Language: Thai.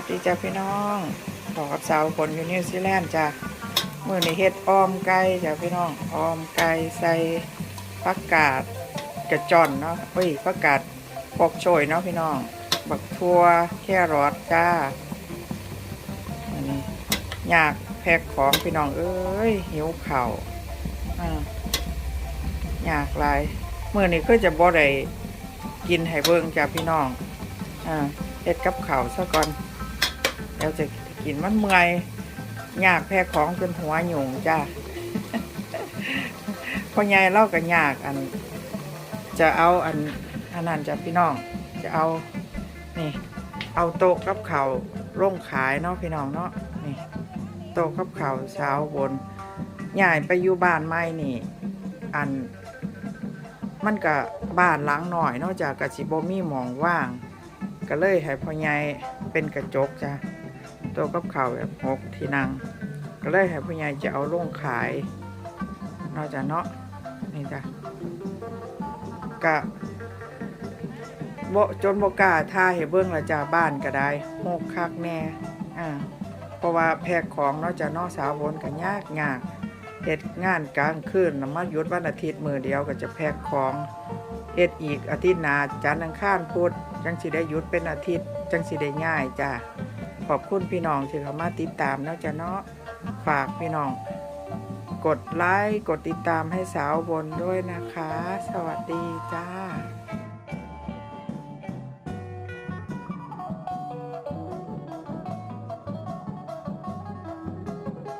วัสดีจ้าพี่น้องบอกกับสาวคนอยู่นิวซีแลนด์จ้าเมื่อนี้เฮ็ดอ้อมไก่จ้าพี่น้องอ้อมไก่ใส่ผักกาดกระจอนเนาะเฮ้ยผักกาดปอกโชยเนาะพี่น้อง บักทั่วแค่รอดจ้าอันนี้อยากแพ็คของพี่น้องเอ้ยหิวเข่าอ่าอยากลายเมื่อนี้ก็จะบ่ได้กินให้เบิ่งจ้าพี่น้องอ่าเฮ็ดกับข้าวซะก่อน แล้วจะกินมันเมื่อยยากแพ้ของจนหัวหยุ่งจ้าพ่อใหญ่เล่ากันยากอัน จะเอาอันอันนั้นจะพี่น้อง จะเอานี่เอาโต๊ะกับเขาร่งขายเนาะพี่น้องเนาะนี่โต๊ะกับเขาเช้าบนย้ายไปอยู่บ้านใหม่นี่ อัน มันก็บ้านหลังหน่อยนอกจากกะสิบ่มีหมองว่าง ก็เลยให้พ่อใหญ่ เป็นกระจกจ้ะตัวกับข้าวแบบหกที่นั่ง ก็เลยให้พ่อใหญ่จะเอาลงขายนอกจากเนาะนี่จ้ะกะบจนบ่กล้าท่าให้เบิ่งละจ้ะบ้านก็ได้หกคักแน่อ่าเพราะว่าแพ็คของนอกจากนอกสาวนก็ยากยากเฮ็ดงานกลางคืนแล้วมาหยุดวันอาทิตย์มือเดียวก็จะแพ็คของ เฮ็ดอีกอาทิตย์หน้าจันทร์อังคารพุธจังสิได้หยุดเป็นอาทิตย์ จังสิได้ง่ายจ้าขอบคุณพี่น้องที่เข้ามาติดตามเนาะจ้ะเนาะฝากพี่น้อง กดไลค์กดติดตามให้สาวบนด้วยนะคะ สวัสดีจ้า